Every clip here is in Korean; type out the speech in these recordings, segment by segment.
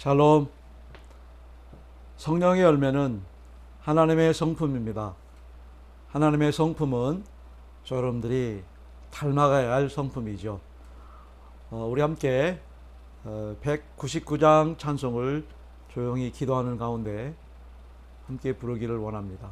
샬롬. 성령의 열매는 하나님의 성품입니다. 하나님의 성품은 저 여러분들이 닮아가야 할 성품이죠. 어, 우리 함께 어, 199장 찬송을 조용히 기도하는 가운데 함께 부르기를 원합니다.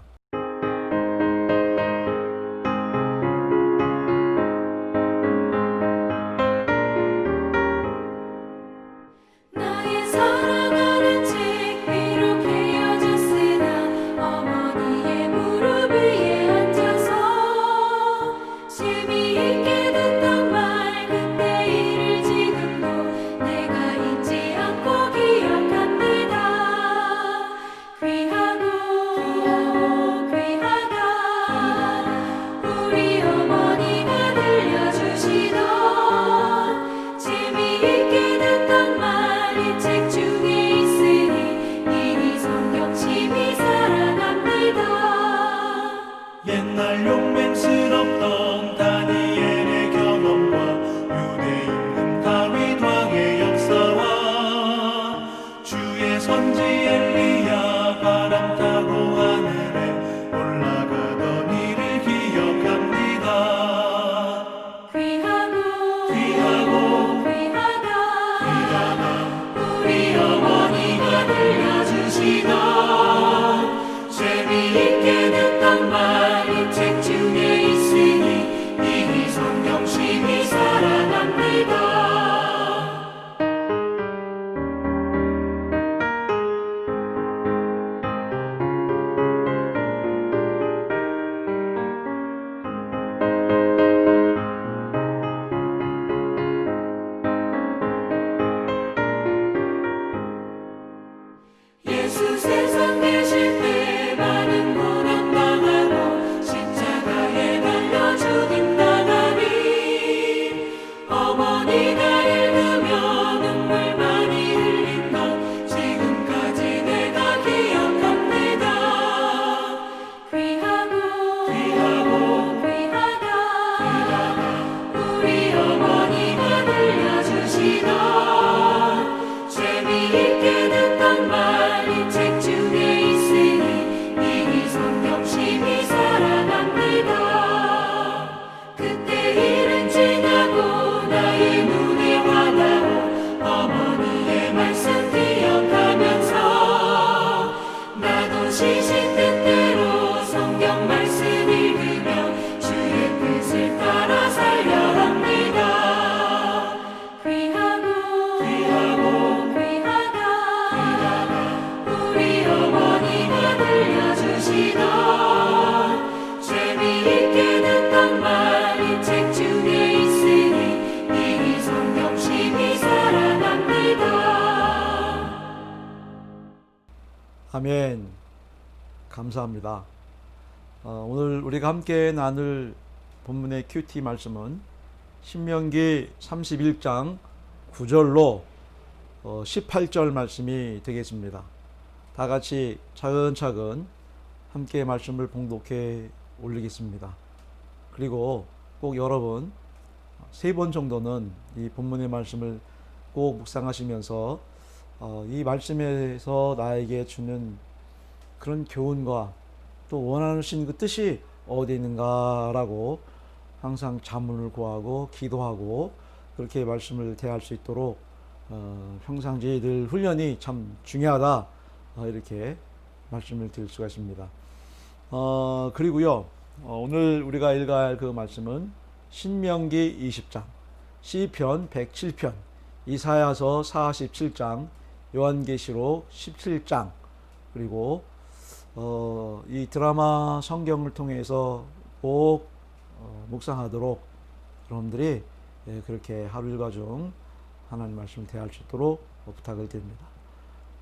감사합니다. 어, 오늘 우리가 함께 나눌 본문의 큐티 말씀은 신명기 31장 9절로 어, 18절 말씀이 되겠습니다. 다 같이 차근차근 함께 말씀을 봉독해 올리겠습니다. 그리고 꼭 여러분 세 번 정도는 이 본문의 말씀을 꼭 묵상하시면서 어, 이 말씀에서 나에게 주는 그런 교훈과 또 원하신 그 뜻이 어디 있는가라고 항상 자문을 구하고 기도하고 그렇게 말씀을 대할 수 있도록 어, 평상시에 늘 훈련이 참 중요하다 어, 이렇게 말씀을 드릴 수가 있습니다. 어, 그리고요 어, 오늘 우리가 읽어야 할 그 말씀은 신명기 20장, 시편 107편, 이사야서 47장, 요한계시록 17장 그리고 어, 이 드라마 성경을 통해서 꼭 어, 묵상하도록 여러분들이 예, 그렇게 하루 일과 중 하나님 말씀을 대할 수 있도록 부탁을 드립니다.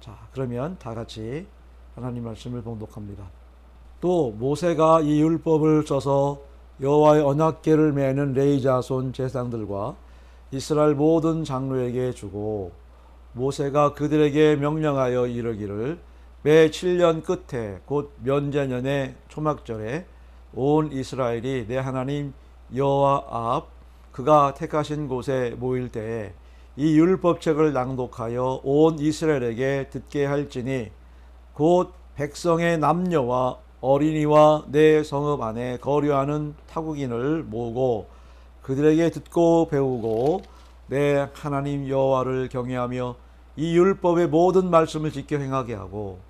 자, 그러면 다 같이 하나님 말씀을 봉독합니다. 또 모세가 이 율법을 써서 여호와의 언약궤를 매는 레이 자손 제사장들과 이스라엘 모든 장로에게 주고 모세가 그들에게 명령하여 이르기를 매 7년 끝에 곧 면제년의 초막절에 온 이스라엘이 내 하나님 여호와 앞 그가 택하신 곳에 모일 때에 이 율법책을 낭독하여 온 이스라엘에게 듣게 할지니 곧 백성의 남녀와 어린이와 내 성읍 안에 거류하는 타국인을 모으고 그들에게 듣고 배우고 내 하나님 여호와를 경외하며 이 율법의 모든 말씀을 지켜 행하게 하고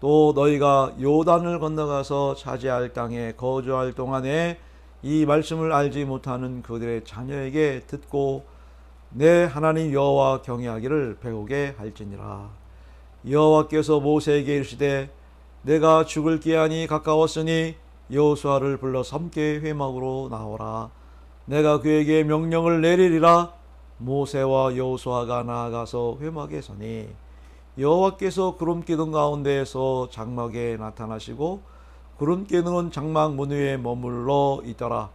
또 너희가 요단을 건너가서 차지할 땅에 거주할 동안에 이 말씀을 알지 못하는 그들의 자녀에게 듣고 내 하나님 여호와 경외하기를 배우게 할지니라. 여호와께서 모세에게 이르시되 내가 죽을 기한이 가까웠으니 여호수아를 불러 함께 회막으로 나오라. 내가 그에게 명령을 내리리라. 모세와 여호수아가 나아가서 회막에 서니 여호와께서 구름 기둥 가운데에서 장막에 나타나시고 구름 기둥은 장막 문 위에 머물러 있더라.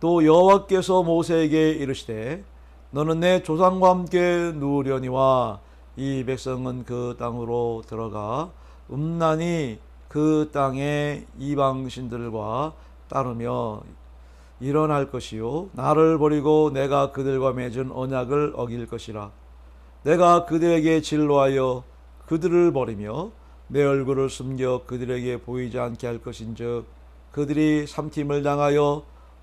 또 여호와께서 모세에게 이르시되 너는 내 조상과 함께 누우려니와 이 백성은 그 땅으로 들어가 음란히 그 땅의 이방 신들과 따르며 일어날 것이요 나를 버리고 내가 그들과 맺은 언약을 어길 것이라. 내가 그들에게 진로하여 그들을 버리며 내 얼굴을 숨겨 그들에게 보이지 않게 할 것인즉 그들이 삼팀을 당하여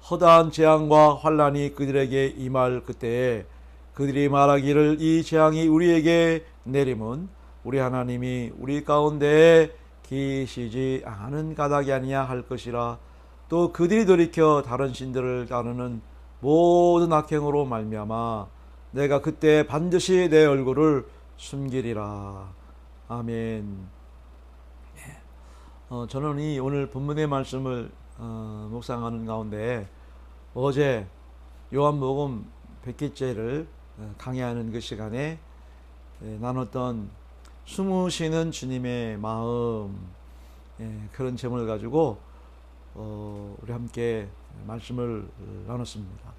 허다한 재앙과 환란이 그들에게 임할 그때에 그들이 말하기를 이 재앙이 우리에게 내림은 우리 하나님이 우리 가운데에 계시지 않은 까닭이 아니냐 할 것이라 또 그들이 돌이켜 다른 신들을 따르는 모든 악행으로 말미암아 내가 그때 반드시 내 얼굴을 숨기리라 아멘. 어, 저는 이 오늘 본문의 말씀을 어, 묵상하는 가운데 어제 요한복음 100기째를 어, 강의하는 그 시간에 예, 나눴던 숨으시는 주님의 마음 예, 그런 제목을 가지고 어, 우리 함께 말씀을 나눴습니다.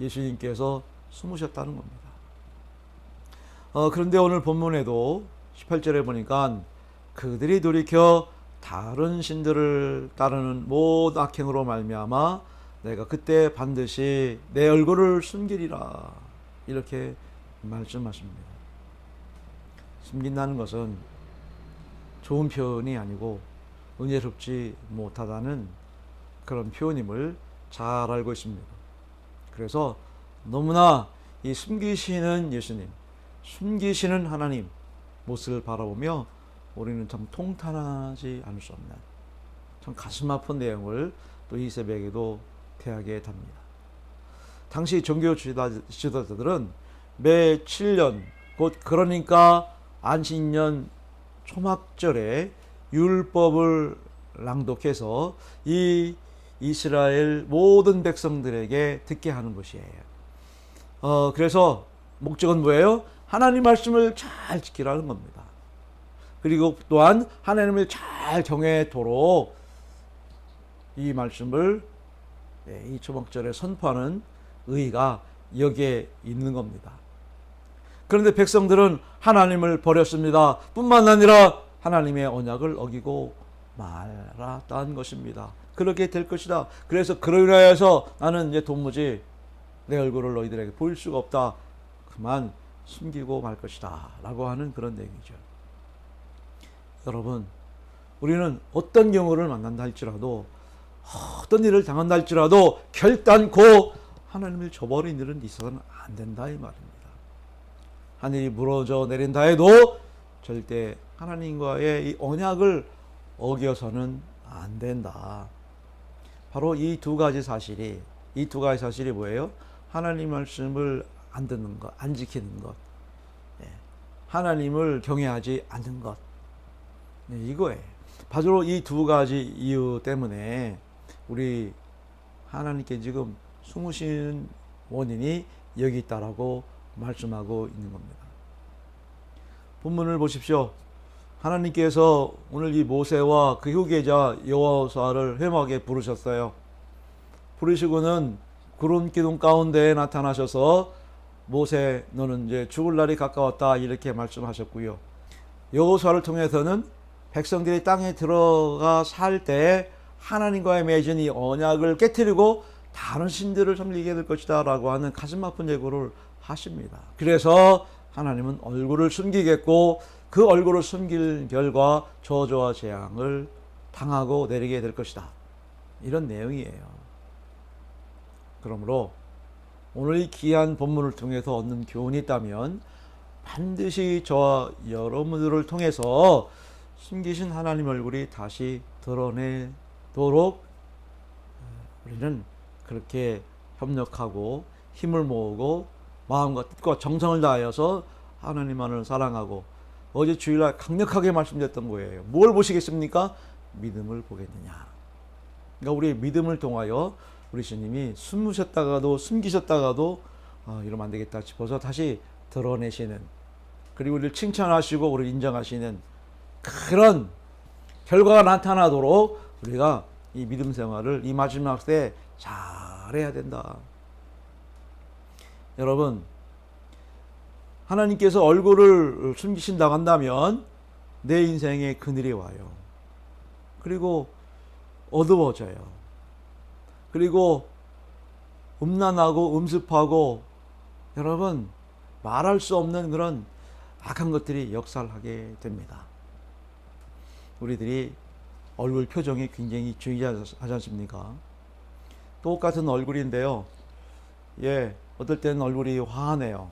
예수님께서 숨으셨다는 겁니다. 어, 그런데 오늘 본문에도 18절에 보니까 그들이 돌이켜 다른 신들을 따르는 모든 악행으로 말미암아 내가 그때 반드시 내 얼굴을 숨기리라 이렇게 말씀하십니다. 숨긴다는 것은 좋은 표현이 아니고 은혜롭지 못하다는 그런 표현임을 잘 알고 있습니다. 그래서 너무나 이 숨기시는 예수님, 숨기시는 하나님 모습을 바라보며 우리는 참 통탄하지 않을 수 없는 참 가슴 아픈 내용을 또 이 새벽에도 대하게 답니다. 당시 종교 지도자- 지도자들은 매 7년 곧 그러니까 안식년 초막절에 율법을 낭독해서 이 이스라엘 모든 백성들에게 듣게 하는 것이에요. 어, 그래서 목적은 뭐예요? 하나님 말씀을 잘 지키라는 겁니다. 그리고 또한 하나님을 잘 경외토록 이 말씀을 예, 이 초막절에 선포하는 의의가 여기에 있는 겁니다. 그런데 백성들은 하나님을 버렸습니다. 뿐만 아니라 하나님의 언약을 어기고 말았다는 것입니다. 그렇게 될 것이다. 그래서 그로 인하여서 나는 이제 도무지 내 얼굴을 너희들에게 보일 수가 없다. 그만 숨기고 말 것이다. 라고 하는 그런 얘기죠. 여러분, 우리는 어떤 경우를 만난다 할지라도, 어떤 일을 당한다 할지라도 결단코 하나님을 저버린 일은 있어서는 안 된다. 이 말입니다. 하늘이 무너져 내린다 해도 절대 하나님과의 이 언약을 어겨서는 안 된다. 바로 이 두 가지 사실이, 이 두 가지 사실이 뭐예요? 하나님 말씀을 안 듣는 것, 안 지키는 것, 예. 하나님을 경외하지 않는 것, 네, 이거예요. 바로 이 두 가지 이유 때문에 우리 하나님께 지금 숨으신 원인이 여기 있다라고 말씀하고 있는 겁니다. 본문을 보십시오. 하나님께서 오늘 이 모세와 그 후계자 여호수아를 회막에 부르셨어요. 부르시고는 구름 기둥 가운데에 나타나셔서 모세 너는 이제 죽을 날이 가까웠다 이렇게 말씀하셨고요. 여호수아를 통해서는 백성들이 땅에 들어가 살때 하나님과의 맺은 이 언약을 깨뜨리고 다른 신들을 섬기게 될 것이다 라고 하는 가슴 아픈 예고를 하십니다. 그래서 하나님은 얼굴을 숨기겠고 그 얼굴을 숨길 결과 저주와 재앙을 당하고 내리게 될 것이다. 이런 내용이에요. 그러므로 오늘 이 귀한 본문을 통해서 얻는 교훈이 있다면 반드시 저와 여러분들을 통해서 숨기신 하나님 얼굴이 다시 드러내도록 우리는 그렇게 협력하고 힘을 모으고 마음과 뜻과 정성을 다하여서 하나님만을 사랑하고 어제 주일날 강력하게 말씀드렸던 거예요. 뭘 보시겠습니까? 믿음을 보겠느냐. 그러니까 우리의 믿음을 통하여 우리 주님이 숨으셨다가도 숨기셨다가도 아, 이러면 안 되겠다 싶어서 다시 드러내시는 그리고 우리를 칭찬하시고 우리를 인정하시는 그런 결과가 나타나도록 우리가 이 믿음 생활을 이 마지막 때 잘해야 된다. 여러분, 하나님께서 얼굴을 숨기신다고 한다면 내 인생에 그늘이 와요. 그리고 어두워져요. 그리고 음란하고 음습하고 여러분 말할 수 없는 그런 악한 것들이 역살하게 됩니다. 우리들이 얼굴 표정이 굉장히 중요하지 않습니까? 똑같은 얼굴인데요. 예, 어떨 때는 얼굴이 화하네요.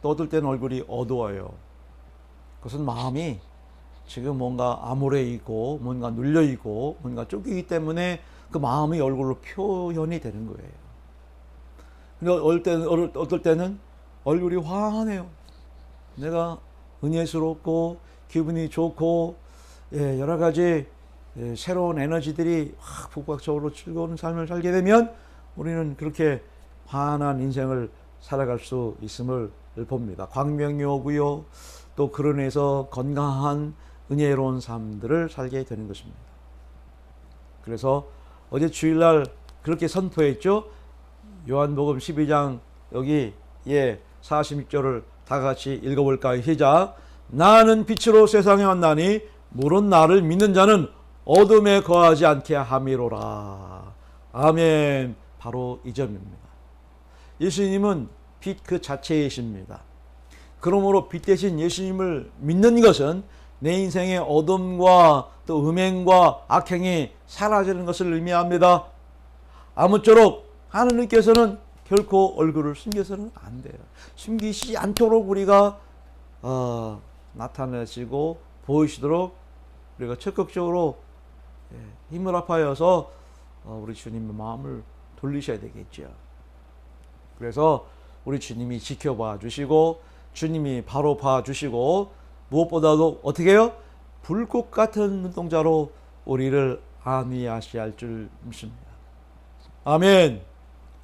또 어떨 때는 얼굴이 어두워요. 그것은 마음이 지금 뭔가 암울해 있고, 뭔가 눌려 있고, 뭔가 쫓기기 때문에 그 마음이 얼굴로 표현이 되는 거예요. 근데 어떨 때는, 어떨 때는 얼굴이 화하네요. 내가 은혜스럽고, 기분이 좋고, 예, 여러 가지 예, 새로운 에너지들이 확 북박적으로 즐거운 삶을 살게 되면 우리는 그렇게 환한 인생을 살아갈 수 있음을 봅니다. 광명이 오고요. 또 그런 에서 건강한 은혜로운 삶들을 살게 되는 것입니다. 그래서 어제 주일날 그렇게 선포했죠. 요한복음 12장 여기 예 46절을 다 같이 읽어볼까요? 시작. 나는 빛으로 세상에 왔나니 물은 나를 믿는 자는 어둠에 거하지 않게 함이로라. 아멘. 바로 이 점입니다. 예수님은 빛 그 자체이십니다. 그러므로 빛 대신 예수님을 믿는 것은 내 인생의 어둠과 또 음행과 악행이 사라지는 것을 의미합니다. 아무쪼록 하나님께서는 결코 얼굴을 숨겨서는 안 돼요. 숨기시지 않도록 우리가 어, 나타내시고 보이시도록 우리가 적극적으로 예, 힘을 합하여서 어, 우리 주님의 마음을 돌리셔야 되겠죠. 그래서 우리 주님이 지켜봐 주시고 주님이 바로 봐 주시고 무엇보다도 어떻게 해요? 불꽃 같은 눈동자로 우리를 안위하시할 줄 믿습니다. 아멘.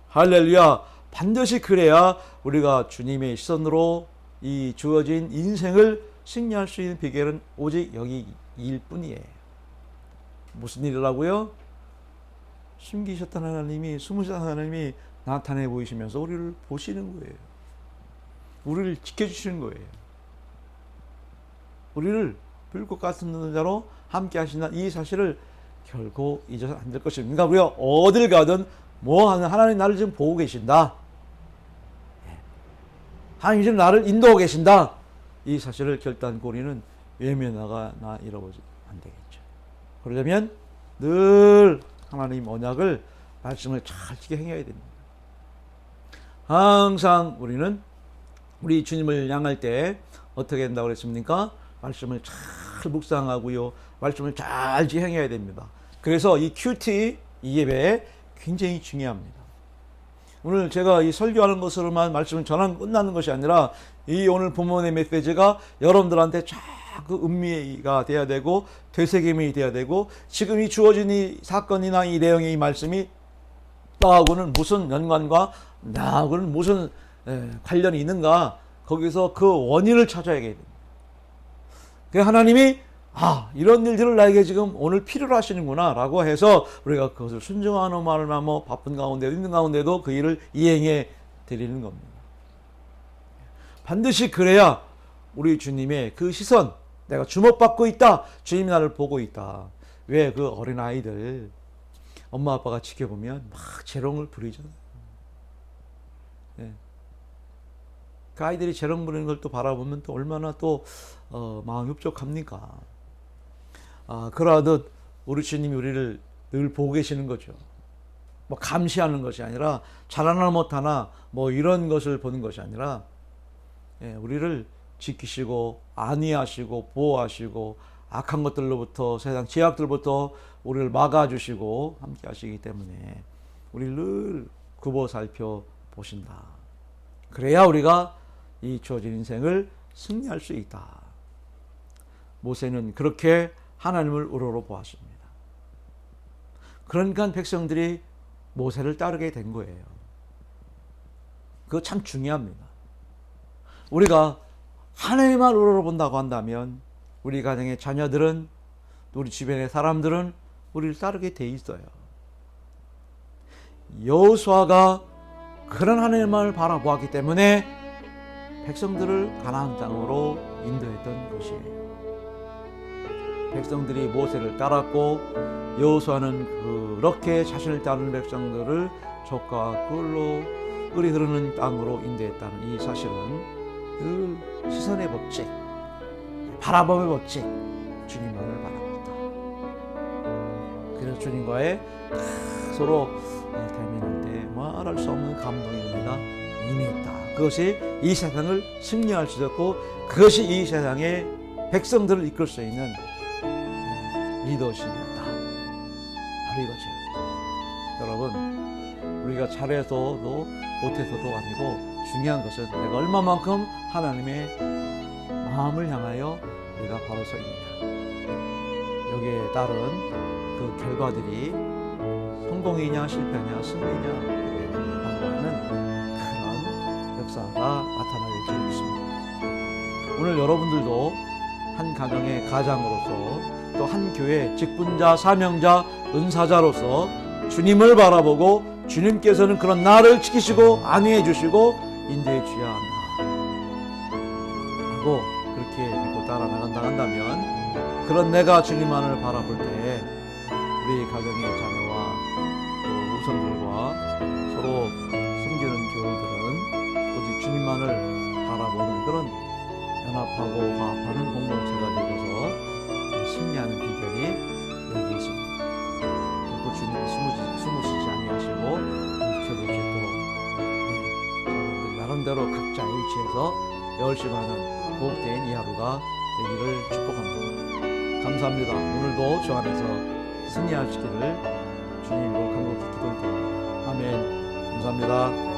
할렐루야. 반드시 그래야 우리가 주님의 시선으로 이 주어진 인생을 승리할 수 있는 비결은 오직 여기 일 뿐이에요. 무슨 일이라고요? 숨기셨던 하나님이 숨으셨던 하나님이 나타내 보이시면서 우리를 보시는 거예요. 우리를 지켜주시는 거예요. 우리를 불꽃 같은 눈자로 함께 하신다 이 사실을 결코 잊어서 안될 것입니다. 그러니까 우리가 어딜 가든 뭐 하는 하나님 나를 지금 보고 계신다. 예. 하나님 지금 나를 인도하고 계신다. 이 사실을 결단코 우리는 외면하가 나 잃어보지 안 되겠죠. 그러려면 늘 하나님 언약을 말씀을 잘 지켜 행해야 됩니다. 항상 우리는 우리 주님을 향할 때 어떻게 된다고 그랬습니까? 말씀을 잘 묵상하고요. 말씀을 잘 지행해야 됩니다. 그래서 이 큐티 이 예배 굉장히 중요합니다. 오늘 제가 이 설교하는 것으로만 말씀을 전하는 끝나는 것이 아니라 이 오늘 본문의 메시지가 여러분들한테 자꾸 음미가 돼야 되고 되새김이 돼야 되고 지금 이 주어진 이 사건이나 이 내용의 이 말씀이 나하고는 무슨 연관과 나하고는 무슨 에, 관련이 있는가 거기서 그 원인을 찾아야 됩니다. 그 하나님이 아 이런 일들을 나에게 지금 오늘 필요로 하시는구나 라고 해서 우리가 그것을 순종하는 말을 뭐 바쁜 가운데도 있는 가운데도 그 일을 이행해 드리는 겁니다. 반드시 그래야 우리 주님의 그 시선 내가 주목받고 있다 주님이 나를 보고 있다 왜 그 어린아이들 엄마 아빠가 지켜보면 막 재롱을 부리잖아요 그 아이들이 재롱 부리는 걸 또 바라보면 또 얼마나 또 어, 마음이 흡족합니까? 아, 그러하듯 우리 주님이 우리를 늘 보고 계시는 거죠. 뭐 감시하는 것이 아니라 잘하나 못하나 뭐 이런 것을 보는 것이 아니라 예, 우리를 지키시고 안위하시고 보호하시고 악한 것들로부터 세상 제약들부터 우리를 막아주시고 함께 하시기 때문에 우리를 늘 굽어 살펴 보신다. 그래야 우리가 이 주어진 인생을 승리할 수 있다. 모세는 그렇게 하나님을 우러러 보았습니다. 그러니까 백성들이 모세를 따르게 된 거예요. 그거 참 중요합니다. 우리가 하나님만 우러러 본다고 한다면 우리 가정의 자녀들은 우리 주변의 사람들은 우리를 따르게 돼 있어요. 여호수아가 그런 하나님을 바라보았기 때문에 백성들을 가나안 땅으로 인도했던 것이에요. 백성들이 모세를 따랐고 여호수아는 그렇게 자신을 따르는 백성들을 적과 꿀로 끓이 흐르는 땅으로 인도했다는 이 사실은 늘 시선의 법칙, 바라봄의 법칙, 주님만을 바라봤다. 그래서 주님과의 서로 대면할 때 말할 수 없는 감동의 의미가 임했다. 그것이 이 세상을 승리할 수 있었고 그것이 이 세상의 백성들을 이끌 수 있는 리더십이었다. 바로 이거죠. 여러분, 우리가 잘해서도 못해서도 아니고 중요한 것은 내가 얼마만큼 하나님의 마음을 향하여 우리가 바로 서 있느냐. 여기에 따른 그 결과들이 성공이냐 실패냐 승리냐 오늘 여러분들도 한 가정의 가장으로서 또 한 교회 직분자 사명자 은사자로서 주님을 바라보고 주님께서는 그런 나를 지키시고 안위해 주시고 인도해 주셔야 한다. 하고 그렇게 믿고 따라 나간다 한다면 그런 내가 주님만을 바라볼 때 우리 가정의 자녀와 또 후손들과 서로 섬기는 교우들은 오직 주님만을 바라보는 그런 연합하고 화합하는 공동체가 되어서 승리하는 비결이 여기 있습니다. 결코 주님이 숨으시, 숨으시지 아니하시고 지켜보시 또 네, 여러분들 나름대로 각자 일치해서 열심하는 복된 이 하루가 되기를 축복합니다. 감사합니다. 오늘도 주 안에서 승리하시기를 주님으로 간곡히 기도드립니다. 아멘. 감사합니다.